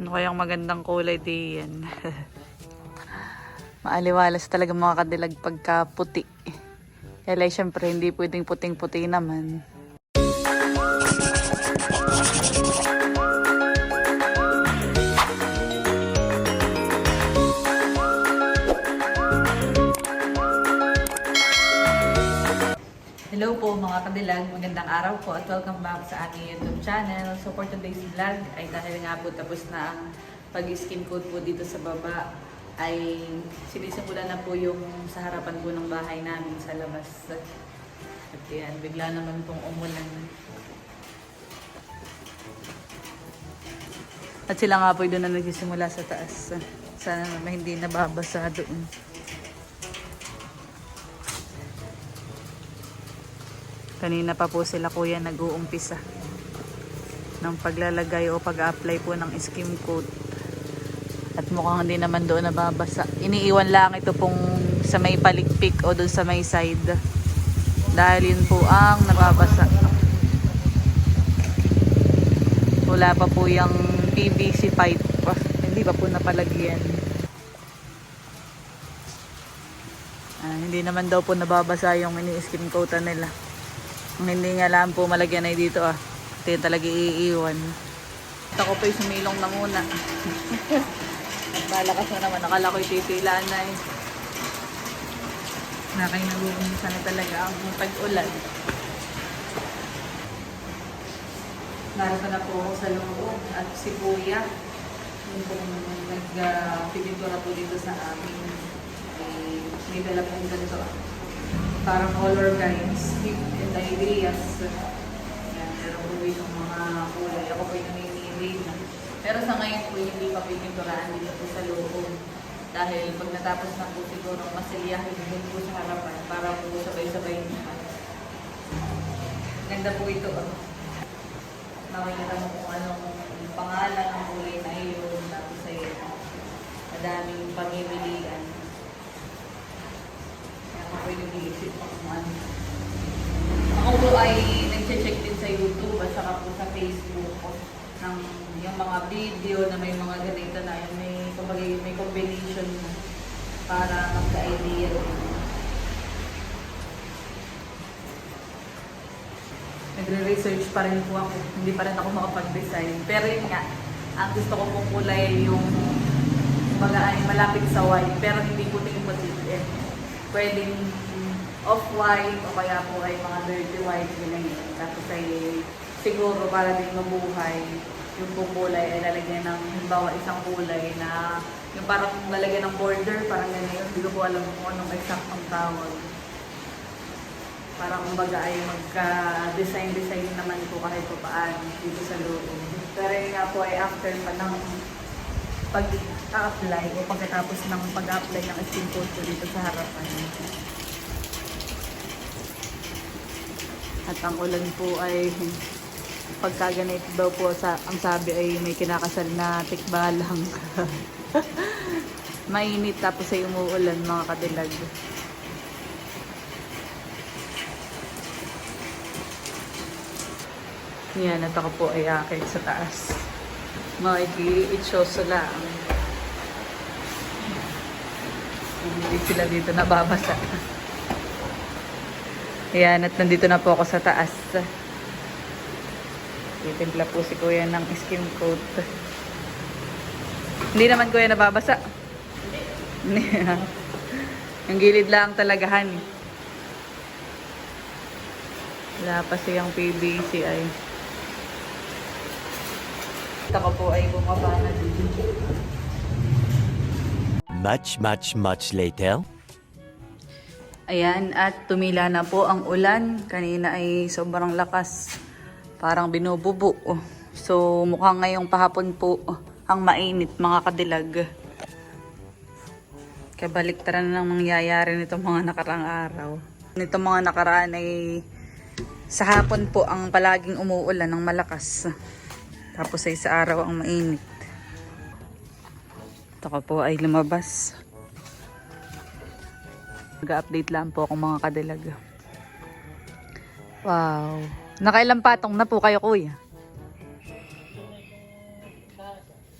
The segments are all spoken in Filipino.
Ano kayang magandang kulay di yan? Maaliwalas talaga mga kadilag pagka puti. Kaya like, syempre hindi pwedeng puting-puti naman. Hello po mga kadilag, magandang araw po at welcome back sa ating YouTube channel. So for today's vlog ay dahil nga po tapos na ang pag-skin coat po dito sa baba ay sinisimulan na po yung sa harapan po ng bahay namin sa labas. At yan, bigla naman pong umulan. At sila nga po doon na nagsisimula sa taas. Sana naman hindi nababasa doon. Kanina pa po sila kuya nag-uumpisa ng paglalagay o pag-apply po ng skim coat. At mukhang hindi naman doon nababasa. Iniiwan lang ito pong sa may palikpik o doon sa may side. Dahil yun po ang nababasa. Wala pa po yung PVC pipe. Hindi pa po napalagyan. Ah, hindi naman daw po nababasa yung ini-skim coatan nila. Hindi nga lang po malagyan ay dito ah. Ito talaga iiwan. At ako po'y sumilong na muna. Malakas na naman. Akala ko'y titilaan na eh. Nakay nag-uumisa na talaga ang pag-ulan. Narito na po ako sa loob at si Kuya. Yung pong nag-pintura po dito sa amin. Ay, may dala pong ganito ah parang color guides, tip and ideas. Yan, pero po yung mga kulay. Ako po yung namimili na. Pero sa ngayon po, hindi pa pininturahan dito po sa loob. Dahil pag natapos na po siguro, masilyahin din po sa harapan para po sabay-sabay naman. Ganda po ito. Oh. Nakikita mo kung anong pangalan ng kulay na iyon. Tapos ay madaming pamimilian. Kaya ako pwede nag-iisip pa kung ano. Ako po ay nag-check din sa YouTube at saka po sa Facebook ko ng yung mga video na may mga ganito na yun, may, kumbaga, may combination na para magka-idea. Nagre-research pa rin po ako. Hindi pa rin ako makapag-design. Pero yun nga, ang gusto ko pong kulay ay yung kumbaga ay malapit sa white pero hindi puting-puti. Eh, pwedeng off-white o kaya po ay mga dirty white ganyan. Tapos ay siguro para din mabuhay yung buong kulay ay lalagyan ng halimbawa isang kulay na yung parang lalagyan ng border, parang ganyan. Hindi ko po alam kung anong exact ang tawag. Parang kumbaga ay magka-design-design naman po kahit pa paano dito sa loob. Pero yun nga po ay after pa ng pag-apply o pagkatapos ng pag-apply ng skin coat dito sa harapan. At ang ulan po ay pagka daw po sa ang sabi ay may kinakasal na tikbalang. Mainit tapos ay umuulan mga kadilag. Yan, at ako po ay akit sa taas. Makiki-itsoso lang. Hindi sila dito nababasa. Ayan, at nandito na po ako sa taas. Titimpla po si Kuya ng skin coat. Hindi naman Kuya nababasa. Hindi. Yung gilid lang talagahan. Wala pa siyang PVC ay. Ito ko po ay bumaba na dito. Much, much, much later. Ayan, at tumila na po ang ulan. Kanina ay sobrang lakas. Parang binububo. So, mukhang ngayong pahapon po ang mainit mga kadilag. Kabaliktaran na ng mangyayari nitong mga nakarang araw. Nitong mga nakaraan ay sa hapon po ang palaging umuulan ng malakas. Tapos ay sa araw ang mainit. Ito ko po ay lumabas. Nag-update lang po ako mga kadilag. Wow. Nakailang patong na po kayo kuya?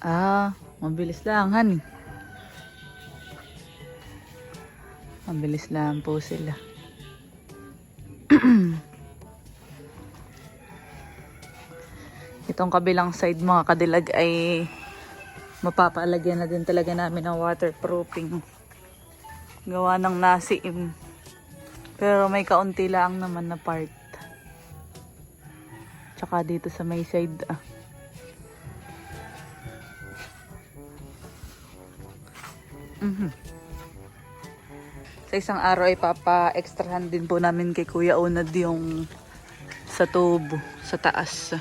Ah, mabilis lang, han. Mabilis lang po sila. Itong kabilang side mga kadilag ay mapapalagyan na din talaga namin ng waterproofing. Gawa ng nasiim. Pero may kaunti lang naman na part. Tsaka dito sa may side ah. Mhm. Sa isang araw ay papa-extrahan din po namin kay Kuya Unad yung sa tubo, sa taas.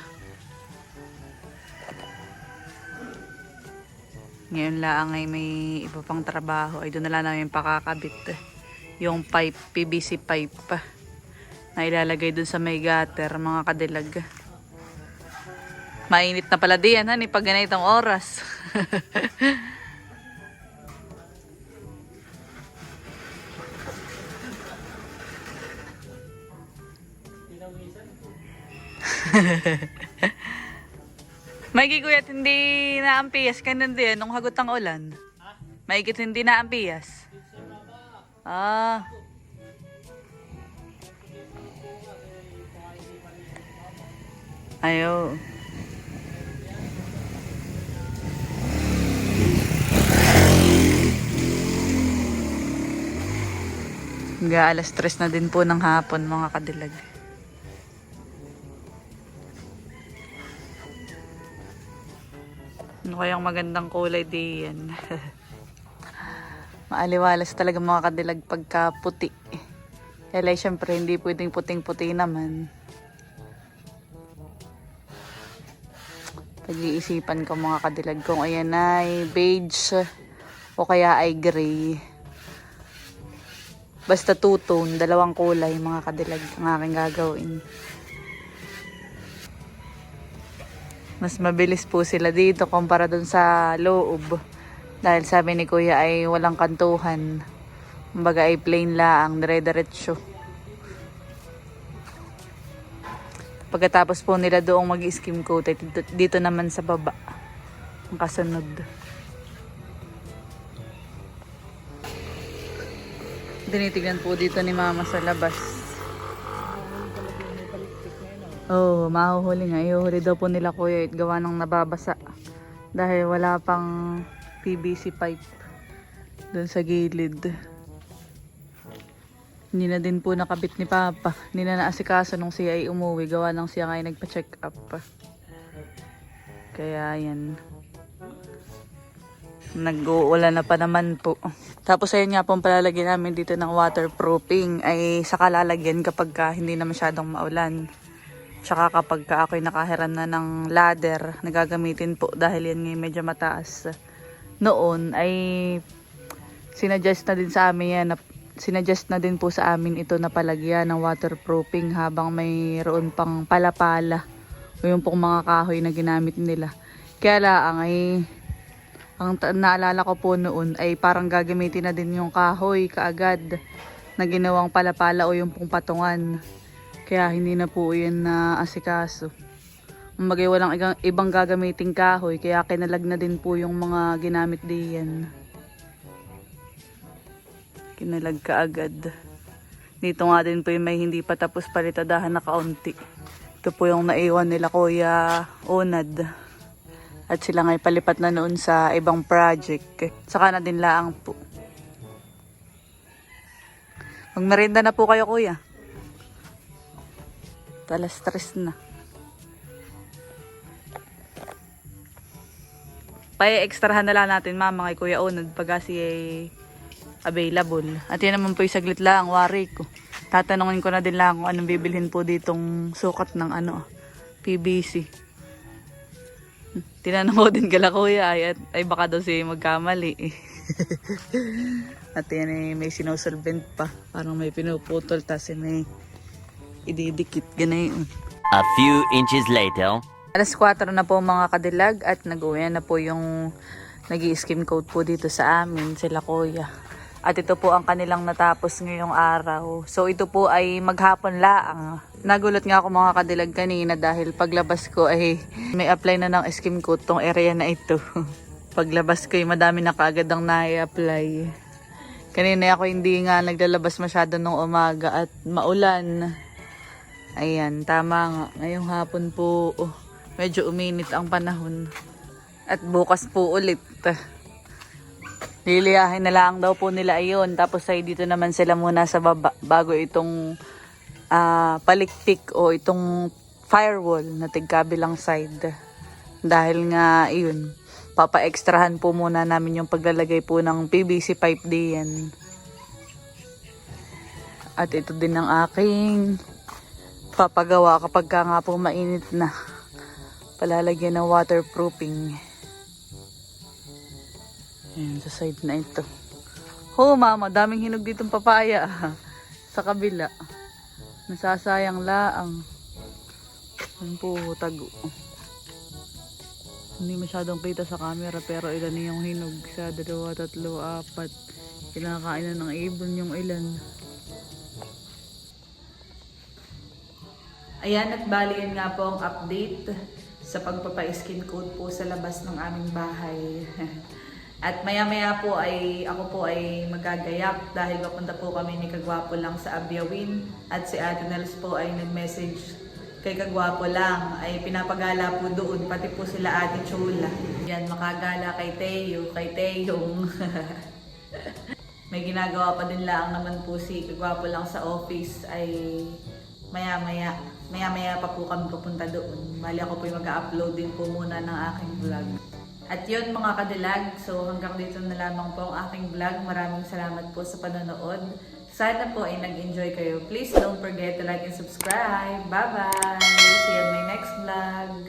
Ngayon lang ay may iba pang trabaho. Ay doon na lang namin pakakabit. eh. Yung pipe, PVC pipe. Na ilalagay doon sa may gutter, mga kadilag. Mainit na pala diyan, hani, pag ganitong oras. May kuyat hindi naampiyas kanan din nung hagot ang ulan. May hindi naampiyas. Ah. Ayo. Hanggang alas tres na din po ng hapon mga kadilag. Ano kayang magandang kulay di yan? Maaliwalas talaga mga kadilag pagka puti. Kaya syempre hindi pwedeng puting-puti naman. Pag-iisipan ko mga kadilag kung ayan ay beige o kaya ay gray. Basta two-tone, dalawang kulay mga kadilag ang aking gagawin. Mas mabilis po sila dito kumpara dun sa loob. Dahil sabi ni kuya ay walang kantuhan. Kumbaga ay plain laang, dire-diretso. Pagkatapos po nila doong mag-skim coat, dito, dito naman sa baba. Ang kasunod. Tinitignan po dito ni mama sa labas. Oo, oh, mahuhuli nga. Ihuhuli daw po nila kuya at gawa ng nababasa. Dahil wala pang PVC pipe doon sa gilid. Hindi na din po nakabit ni Papa. Hindi na naasikaso nung siya ay umuwi. Gawa ng siya ay nagpa-check up. Kaya yan. Nag-uulan na pa naman po. Tapos ayun nga pong palalagyan namin dito ng waterproofing ay saka lalagyan kapag ka hindi na masyadong maulan. Tsaka kapag ka ako'y nakahiram na ng ladder, nagagamitin po dahil yan ngayon medyo mataas. Noon ay sinadjust na din sa amin yan, na, sinadjust na din po sa amin ito na palagyan ng waterproofing habang mayroon pang palapala o yung pong mga kahoy na ginamit nila. Kaya lang ay ang naalala ko po noon ay parang gagamitin na din yung kahoy kaagad na ginawang palapala o yung pong patungan. Kaya hindi na po yun na asikaso. Kumbaga walang igang- ibang gagamiting kahoy kaya kinalag na din po yung mga ginamit diyan. Kinalag ka agad. Dito nga din po yung may hindi pa tapos palitadahan na kaunti. Ito po yung naiwan nila Kuya Onad. At sila ngay palipat na noon sa ibang project. Saka na din laang po. Magmerienda na po kayo kuya. Talas stress na. Paya-extrahan na lang natin mama kay Kuya Onad pag si available. At yan naman po yung saglit lang, wari ko. Tatanungin ko na din lang kung anong bibilhin po ditong sukat ng ano, PVC. Tinanong ko din kala kuya ay, at, ay baka daw siya magkamali. at yan ay may sinusolvent pa. Parang may pinuputol tas may ididikit ganayon. A few inches later. Alas 4 na po mga kadilag at nag-uwi na po yung nag skim coat po dito sa amin, sila kuya. At ito po ang kanilang natapos ngayong araw. So ito po ay maghapon laang. Nagulat nga ako mga kadilag kanina dahil paglabas ko ay may apply na ng skim coat tong area na ito. paglabas ko ay madami na kaagad ang nai-apply. Kanina ako hindi nga naglalabas masyado nung umaga at maulan. Ayan, tama nga. Ngayong hapon po, oh, medyo uminit ang panahon. At bukas po ulit. Liliyahin na lang daw po nila ayon. Tapos ay dito naman sila muna sa baba bago itong ah, palikpik o itong firewall na tigkabilang side. Dahil nga iyon, papa-extrahan po muna namin yung paglalagay po ng PVC pipe diyan. At ito din ang aking papagawa kapag ka nga po mainit na. Palalagyan ng waterproofing. Ayan, sa side na ito. Oh, mama, daming hinog ditong papaya. sa kabila. Nasasayang laang. Ayan po, tago. Hindi masyadong kita sa camera pero ilan yung hinog. Sa dalawa, tatlo, apat. Kinakain na ng ibon yung ilan. Ayan at bali yun nga po ang update sa pagpapa-skin coat po sa labas ng aming bahay. At maya-maya po ay ako po ay magagayak dahil papunta po kami ni Kagwapo lang sa Abyawin at si Ate po ay nag-message kay Kagwapo lang ay pinapagala po doon pati po sila Ate Chula. Yan makagala kay Teo, kay Teyong. May ginagawa pa din lang naman po si Kagwapo lang sa office ay maya-maya. Maya-maya pa po kami pupunta doon. Bali ako po yung mag-upload din po muna ng aking vlog. At yun mga kadilag, so hanggang dito na lamang po ang aking vlog. Maraming salamat po sa panonood. Sana po ay nag-enjoy kayo. Please don't forget to like and subscribe. Bye-bye! See you in my next vlog!